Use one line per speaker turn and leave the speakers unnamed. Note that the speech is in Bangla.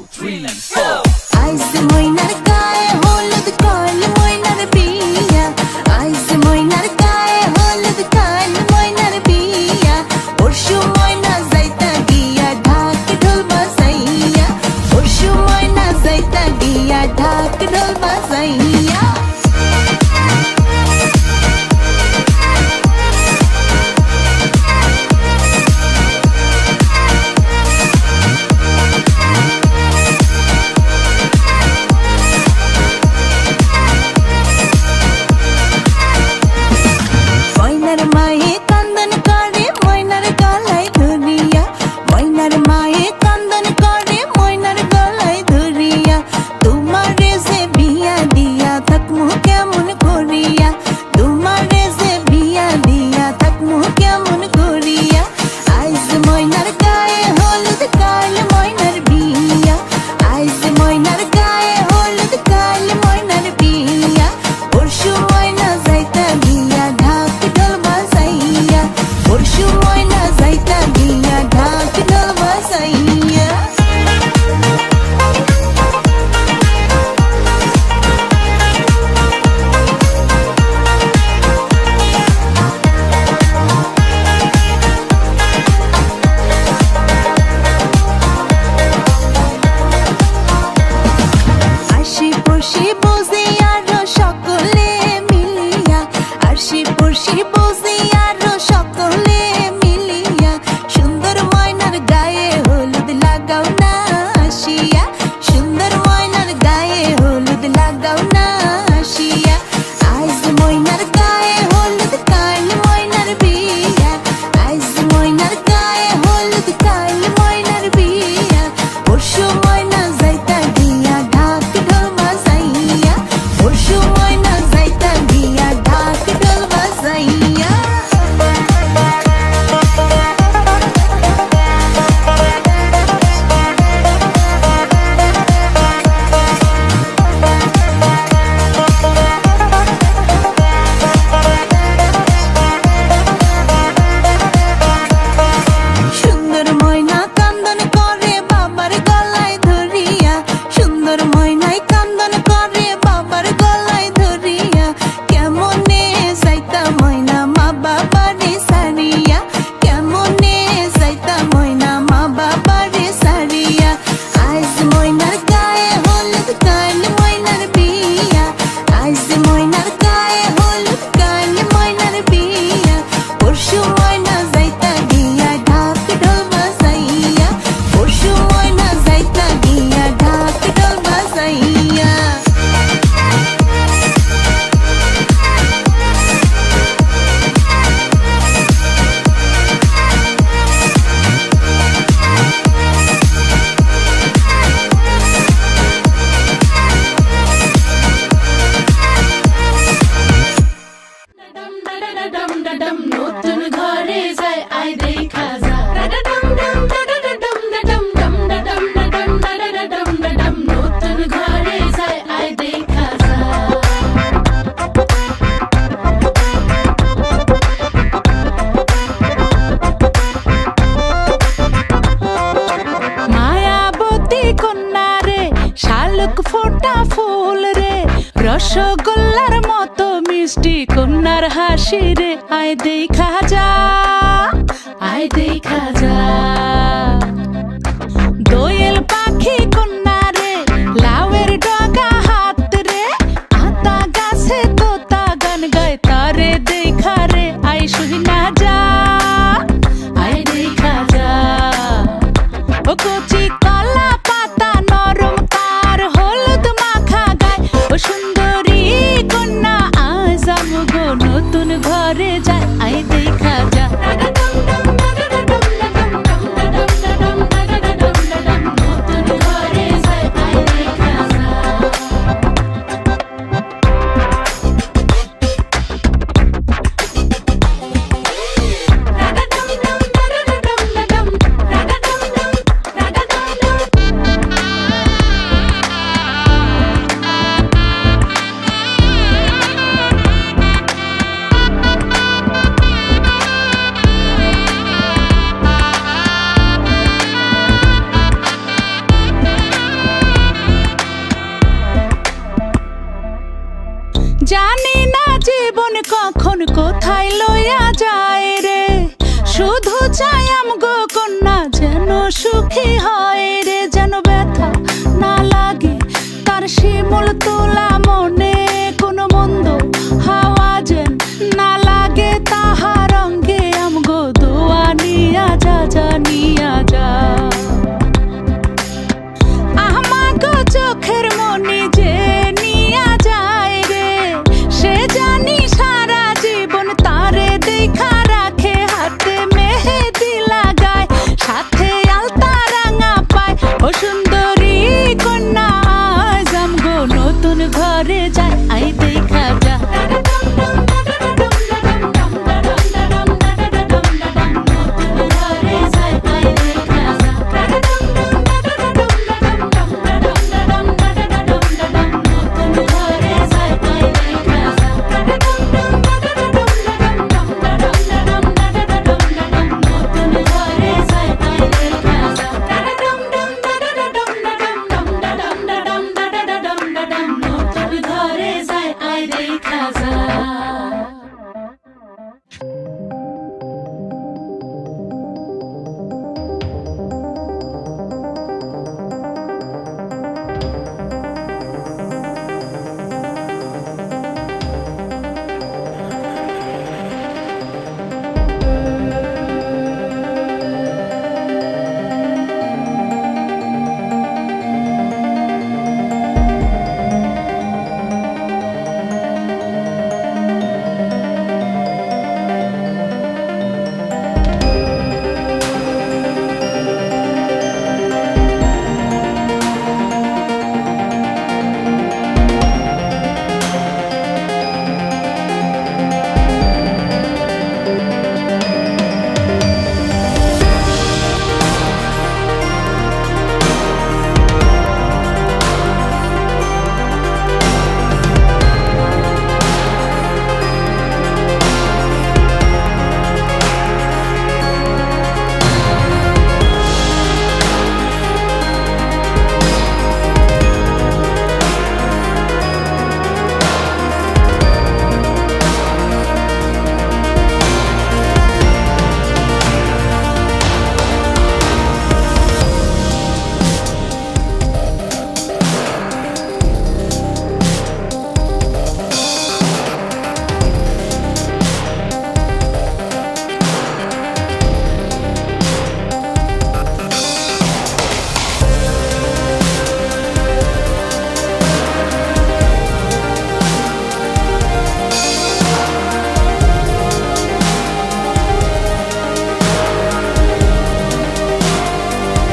two, three, four. রসগোল্লার মতো মিষ্টি কন্যার হাসি রে আয় দেখা যা, আয় দেখা যা। দোয়েল পাখি ডগা হাত রে গাছে গান গায়, তারে রে